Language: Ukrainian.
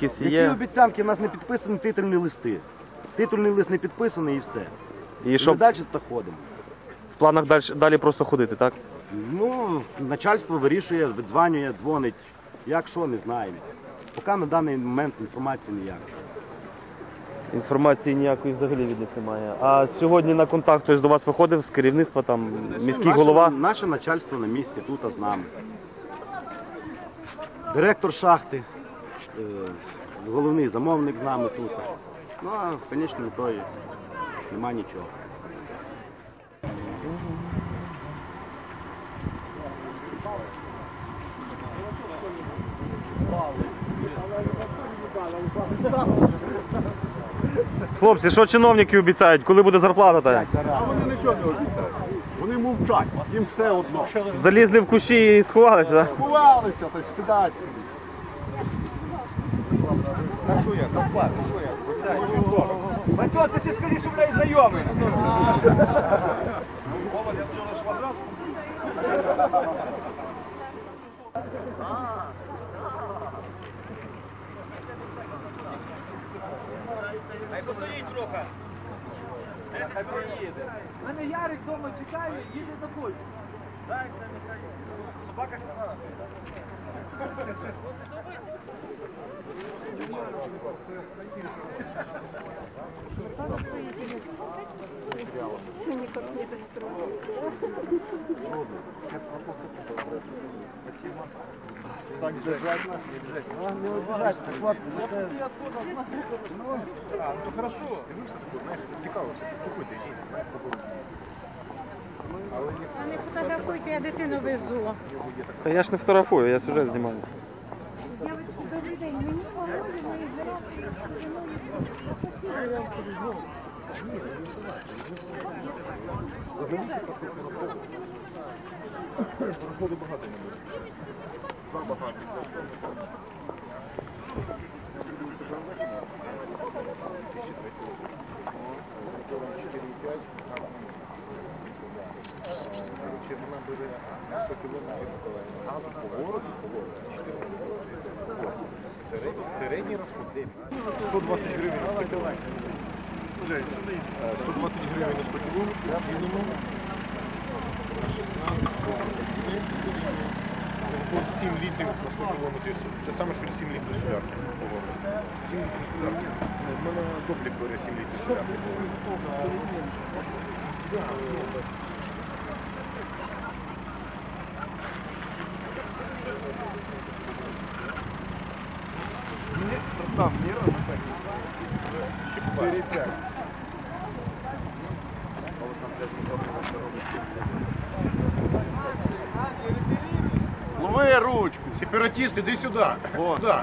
Які обіцянки? У нас не підписані титульні листи. Титульний лист не підписаний і все. І що ми далі то ходимо. в планах далі, далі просто ходити, так? Ну, начальство вирішує, видзванює, дзвонить. Як що, не знаю. Поки на даний момент інформації ніякої. Інформації ніякої взагалі від них немає. А сьогодні на контакт хтось до вас виходив з керівництва, там міський Наше- голова. Наше начальство на місці тут а з нами. Директор шахти, головний замовник з нами тут. Ну, а в конечному ітогі нема нічого. Хлопці, що чиновники обіцяють, коли буде зарплата? Та? А вони нічого не обіцяють. Вони мовчать, їм все одно. Залізли в кущі і сховалися, так? Ховалися, та ж сидять. Та що я, та плати, що я? Ще скоріше, блядь, знайомий. Хай постоїть трохи. Хай проїде. Мене Ярик вдома чекає, їде до Польщі. Так, це не Собака Так держать нас. А, не обіжать, так от, це... А, ну хорошо. Дивишся, таку, знаєш, цікаво, що купити жінці, знаєш, таку. Але ні, А не фотографуйте, я дитину везу. Та я ж не фотографую, я сюжет знімаю. Дівчатки, добрий день. Мені поможете мої Проходу багато не буде. Забагато. Вона бере 100 кілометрів по городу, по городу, Середній, розход день. 120 гривень на 100 кілометрів. 120 гривень на 100 кілометрів, мінімум. На 16 Виходить 7 літрів на 100 кілометрів. Те саме, що 7 літрів солярки 7 літрів солярки. У мене доплік бере 7 літрів солярки состав мира на всякий 4-5. Лови ручку, сепаратисты, иди сюда. Вот. Да.